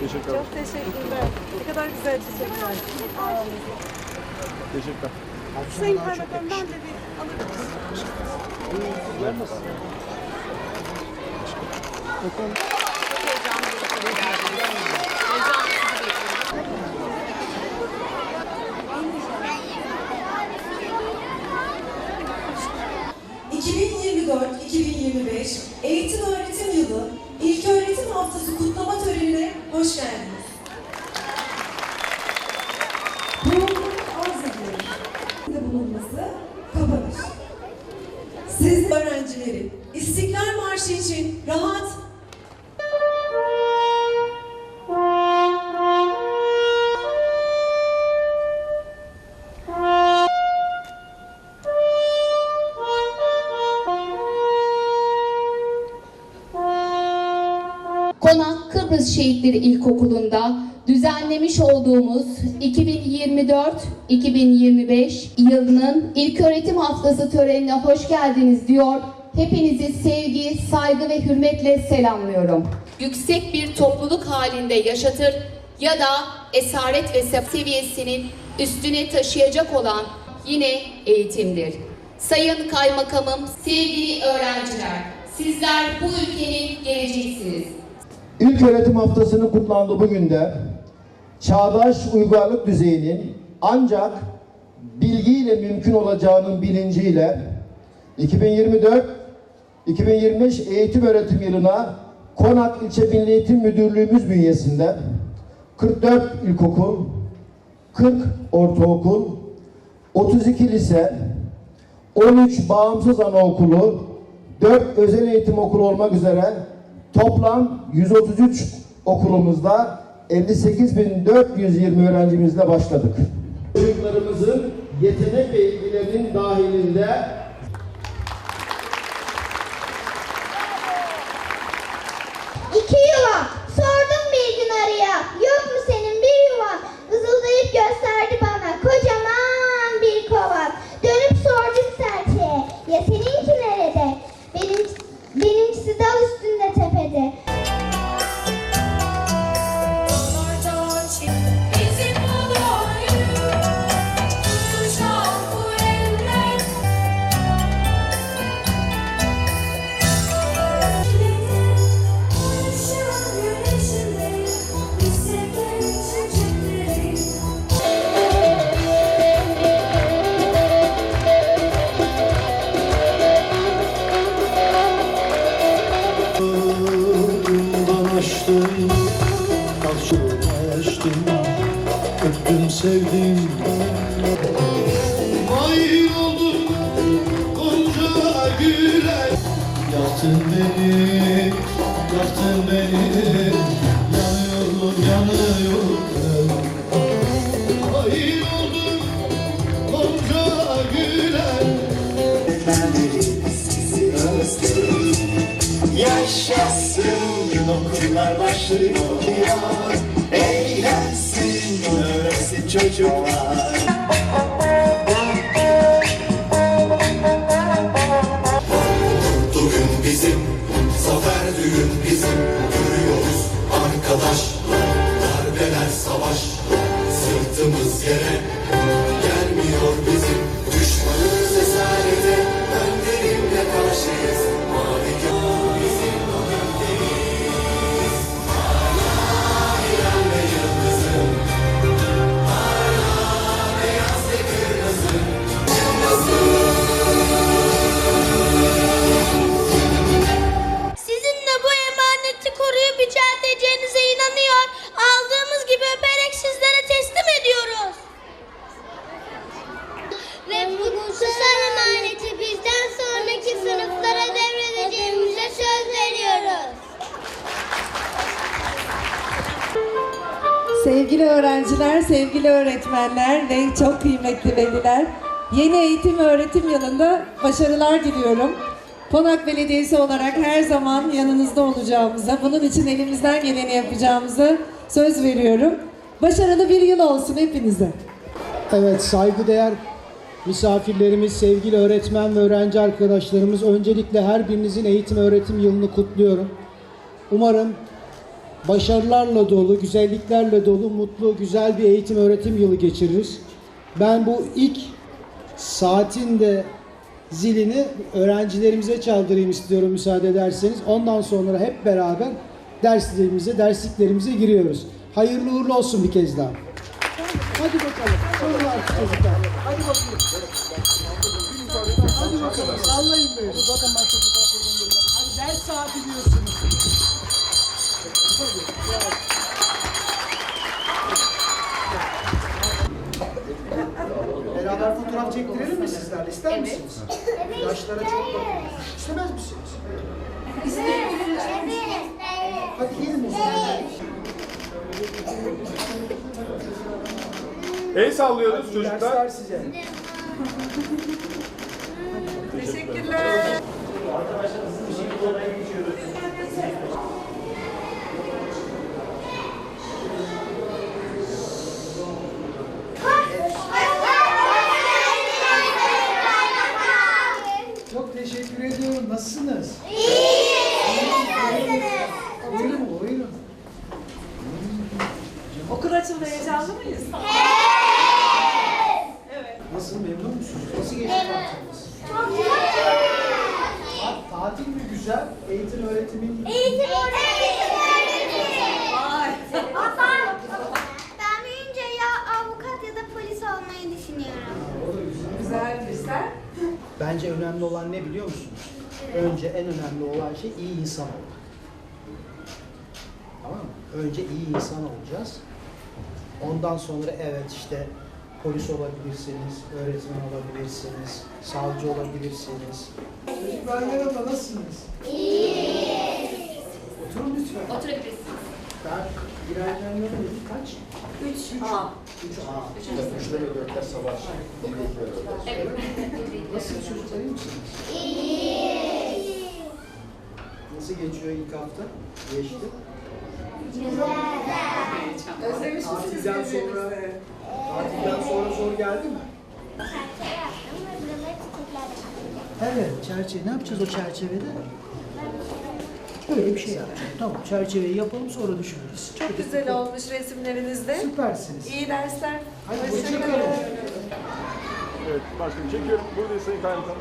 Teşekkür ederim. Çok teşekkürler. Ne kadar güzel çiçekler. Sağ olun. Teşekkürler. Sayın Kaymakam ben de bir alabilir ...2024-2025 törenine Konak Kıbrıs Şehitleri İlkokulu'nda düzenlemiş olduğumuz 2024-2025 yılının İlköğretim Haftası törenine hoş geldiniz diyor. Hepinizi sevgi, saygı ve hürmetle selamlıyorum. Yüksek bir topluluk halinde yaşatır ya da esaret ve seviyesinin üstüne taşıyacak olan yine eğitimdir. Sayın Kaymakamım, sevgili öğrenciler, sizler bu ülkenin geleceğisiniz. İlk öğretim haftasının kutlandığı bugün de. Çağdaş uygarlık düzeyinin ancak bilgiyle mümkün olacağının bilinciyle 2024-2025 eğitim öğretim yılına Konak İlçe Milli Eğitim Müdürlüğümüz bünyesinde 44 ilkokul, 40 ortaokul, 32 lise, 13 bağımsız anaokulu, 4 özel eğitim okulu olmak üzere toplam 133 okulumuzda 58.420 öğrencimizle başladık. Çocuklarımızın yetenek ve ilgilerinin dahilinde sevdim. Ay oldum Gonca güle Yaktın beni Yaktın beni. Yanıyorum yanıyorum Ay oldum Gonca güle Yaşasın okullar başlıyor. Eğlensin öğrensin çocuklar Sevgili öğrenciler, sevgili öğretmenler ve çok kıymetli veliler, yeni eğitim öğretim yılında başarılar diliyorum. Konak Belediyesi olarak her zaman yanınızda olacağımıza, bunun için elimizden geleni yapacağımıza söz veriyorum. Başarılı bir yıl olsun hepinize. Evet saygıdeğer misafirlerimiz, sevgili öğretmen ve öğrenci arkadaşlarımız öncelikle her birinizin eğitim öğretim yılını kutluyorum. Umarım başarılarla dolu, güzelliklerle dolu, mutlu, güzel bir eğitim öğretim yılı geçiririz. Ben bu ilk saatin de zilini öğrencilerimize çaldırayım istiyorum müsaade ederseniz. Ondan sonra hep beraber derslerimize, dersliklerimize giriyoruz. Hayırlı uğurlu olsun bir kez daha. Hadi bakalım. Sorun artık çocuklar. Hadi bakalım. Hadi bakalım. Sallayın böyle. Hadi ders saati diyorsunuz. Beraber fotoğraf çektirelim mi sizlerle? İster misiniz? Yaşlara çok bakın. İstemez misiniz? Hadi gelin o zaman. El sallıyoruz çocuklar. Dersler size. Teşekkürler. Çok teşekkür Nasılsınız? Buyurun, buyurun. Okul açıldı heyecanlı mıyız? Nasıl, memnun musunuz? Nasıl geçti tatiliniz? Ta- Tatil mi güzel? Eğitim öğretimin... Eğitim Ben büyüyünce ya avukat ya da polis olmayı düşünüyorum. Güzel güzel. Bence önemli olan ne biliyor musunuz? Önce en önemli olan şey iyi insan olmak. Tamam mı? Önce iyi insan olacağız. Ondan sonra evet işte polis olabilirsiniz, öğretmen olabilirsiniz, savcı olabilirsiniz. Çocuklar merhaba, nasılsınız? İyi. Oturun lütfen. Oturabilirsiniz. Ben girenlerden dedim kaç? Üç. A. Üç A. Üçte ve dörtte savaş. Evet. Nasılsınız çocuklar, iyi misiniz? Nasıl geçiyor ilk hafta? Geçti. Özlemişiz Tatilden sonra, tatilden sonra zor geldi mi? Çerçeve yaptım ve buraları çiçekler yaptım. Evet, çerçeve. Ne yapacağız o çerçevede? Böyle bir şey yapacağız. Tamam, çerçeveyi yapalım sonra düşünürüz. Çok güzel olmuş resimlerinizde. Süpersiniz. İyi dersler. Hadi Hoşça kalın. Evet başkanım çekiyorum. Buradayız Sayın Kaymakam.